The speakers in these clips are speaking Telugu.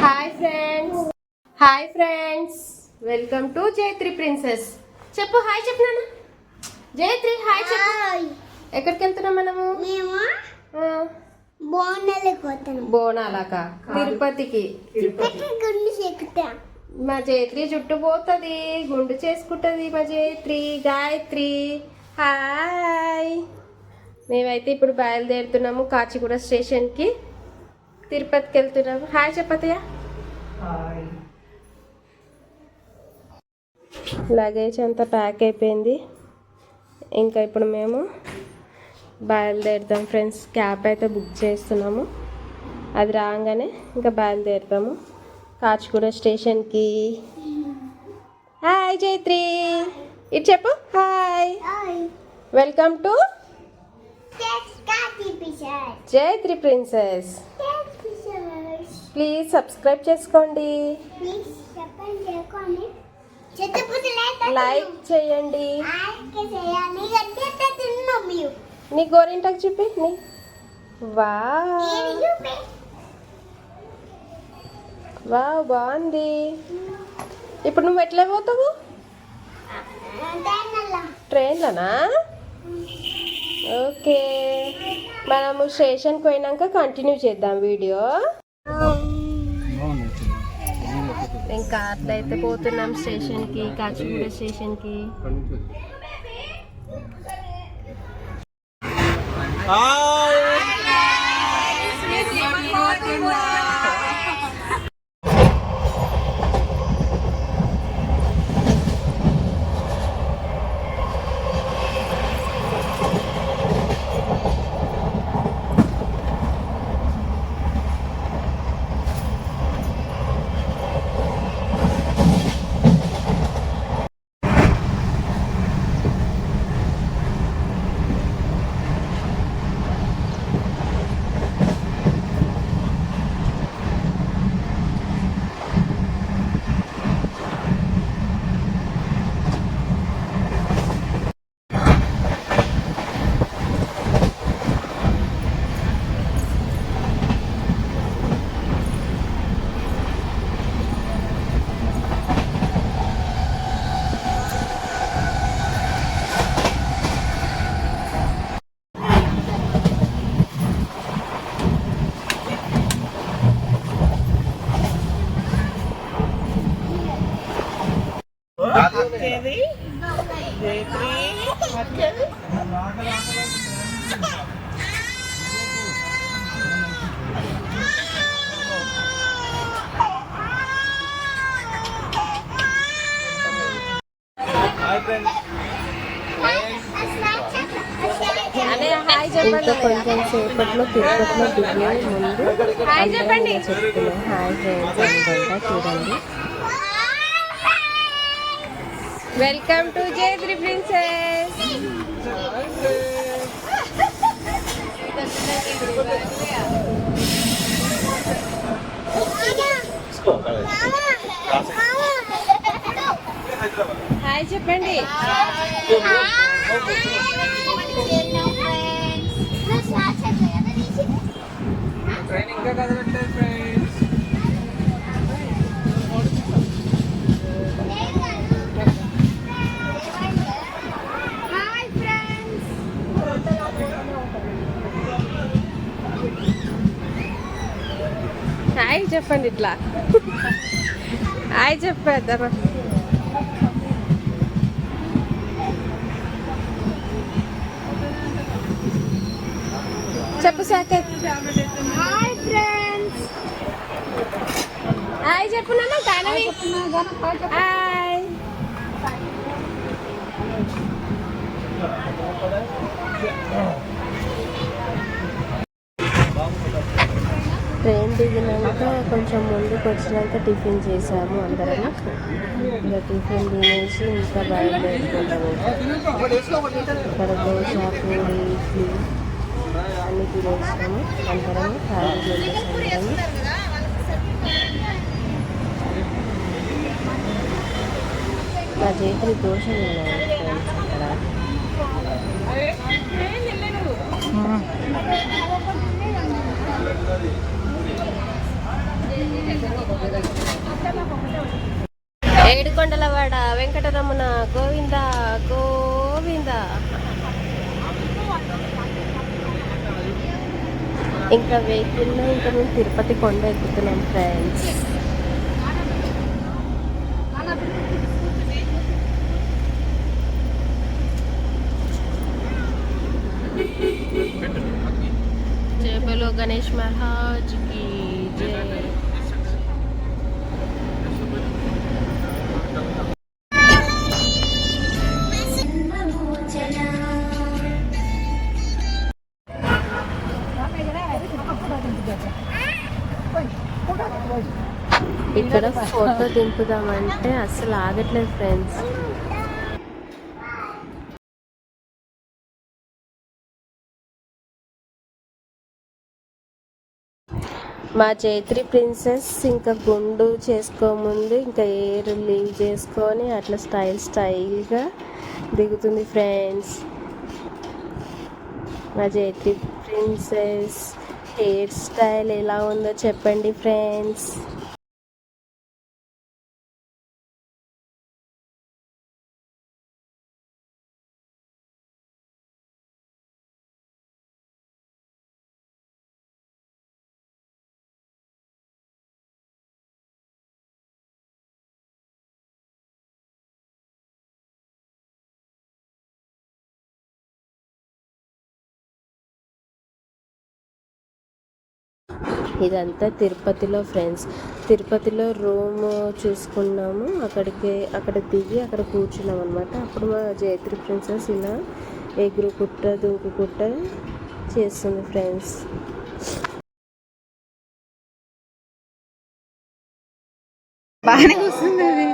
Hi friends hi friends welcome to Jayatri princess చెప్పు హాయ్ చెప్పు నాన్న. జయత్రి హాయ్ చెప్పు. ఎక్కడికి వెళ్తున్నాం మనము? మేము బోనాలకు తిరుపతికి. మా జయత్రి జుట్టు పోతుంది గుండు చేసుకుంటుంది మా జయత్రి గాయత్రి. హాయ్ మేమైతే ఇప్పుడు బయలుదేరుతున్నాము కాచిగూడ స్టేషన్కి. తిరుపతికి వెళ్తున్నాము హాయ్ చెప్పతయ్య లగేజ్ అంతా ప్యాక్ అయిపోయింది. ఇంకా ఇప్పుడు మేము బయలుదేరుతాం ఫ్రెండ్స్. క్యాబ్ అయితే బుక్ చేస్తున్నాము. అది రాగానే ఇంకా బయలుదేరుతాము కాచిగూడ స్టేషన్కి. హాయ్ జైత్రి. ఇటు చెప్పు. Hi welcome to Jaitri princess please subscribe చేసుకోండి. లైక్ చేయండి. నీ గోరింటాకు చూపి నీ. వా వా బాగుంది. ఇప్పుడు నువ్వు ఎట్లా పోతావు? ట్రైన్లోనా? ఓకే. మనము స్టేషన్కి పోయినాక కంటిన్యూ చేద్దాం వీడియో. మేము కార్లో అయితే పోతున్నాం స్టేషన్కి కాచిగూడ స్టేషన్కి. ఇంకా కొంచెం సేపట్లో తిరుపతిలో దిగే ముందు అందరం చెప్తున్నాం హాయ్ ఫ్రెండ్స్ అనుకుంటా చూడండి welcome to Jayasri princess. Hi చెప్పండి. ట్రైన్ ఇంకా కదలట్లేదు ఫ్రెండ్స్ హాయ్ చెప్పండి ఇట్లా. హాయ్ చెప్పేద్దామా? చెప్పు సాకేత్. హాయ్ ఫ్రెండ్స్ హాయ్ చెప్పు నాన్న కానవి హాయ్ ట్రైన్ దిగినాక కొంచెం ముందుకు వచ్చినాక టిఫిన్ చేసాము అందరం. ఇంకా టిఫిన్ తినేసి ఇంకా బయలుదేరుకుంటాము ఇక్కడ దోశ పూరి ఇడ్లీ. అన్నీ తినేసాము అందరం ఫ్యామిలీ మెంబర్స్ అందరం మా చేతులు దోషం ఉన్నాయి ఫ్రెండ్స్ అక్కడ? ఏడుకొండలవాడ వెంకటరమణ గోవింద గోవింద. ఇంకా వెహికల్లో ఇంకా మేము తిరుపతి కొండ ఎక్కుతున్నాం ఫ్రెండ్స్ ఇక్కడ ఫోటో దింపుదామంటే అసలు ఆగట్లేదు ఫ్రెండ్స్. మా చైత్రి ప్రిన్సెస్ ఇంకా గుండు చేసుకోముందు ఇంకా ఎయిర్ లీవ్ చేసుకొని అట్లా స్టైల్ స్టైల్గా దిగుతుంది ఫ్రెండ్స్. మా చైత్రి ప్రిన్సెస్ హెయిర్ స్టైల్ ఎలా ఉందో చెప్పండి ఫ్రెండ్స్. ఇదంతా తిరుపతిలో ఫ్రెండ్స్ తిరుపతిలో రూమ్ చూసుకున్నాము. అక్కడికి అక్కడ దిగి అక్కడ కూర్చున్నాం అనమాట అప్పుడు మా జయత్రి ప్రిన్సెస్ ఇలా ఎగురు కుట్ట దుంకు కుట్ట చేస్తుంది ఫ్రెండ్స్ బాగానే వస్తుంది అది.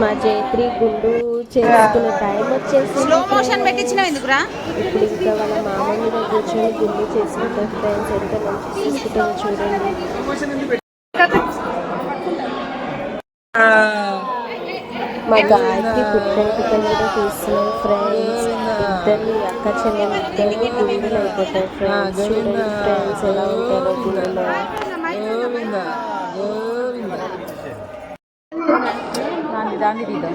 మా జయత్రి గుండు చేసుకునే టైం వచ్చేసి స్లో మోషన్ పెట్టించినావు ఎందుకురా? ఇప్పుడు ఇంకా వాళ్ళ మామ కూర్చొని గుండు చేసుకుంటారు ఫ్రెండ్స్ ఎంత మంచి చేసుకుంటారో చూడండి. మా గాయకి పుట్టని పిక్కలు కూడా తీస్తున్నాం ఫ్రెండ్స్ ఇద్దరిని అక్క చెల్లెలు ఇద్దరు గుండెలు అయిపోతాయి ఫ్రెండ్స్ చూడండి ఫ్రెండ్స్ ఎలా ఉంటారో గుండెలో దాన్ని దాన్ని తీద్దాం.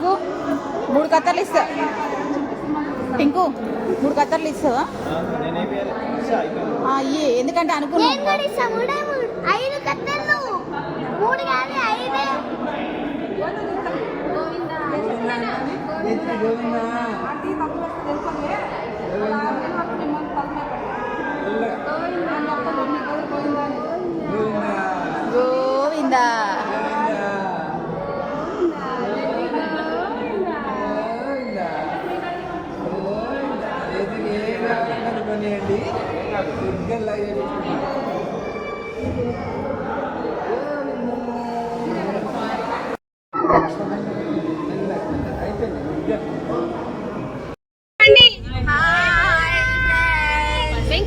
టింకు మూడు కత్తర్లు ఇస్తా. టింకు మూడు కత్తర్లు ఇస్తావా? ఆ, ఇయ్యి. ఎందుకంటే అనుకున్నాను కొనియండి ఇంకా మేము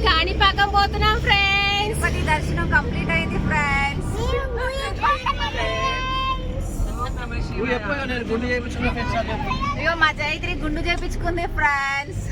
కాణిపాకం పోతున్నాం ఫ్రెండ్స్ దర్శనం కంప్లీట్ అయింది ఫ్రెండ్స్ ఇగో మా జైత్రి గుండు చేపించుకుంది ఫ్రెండ్స్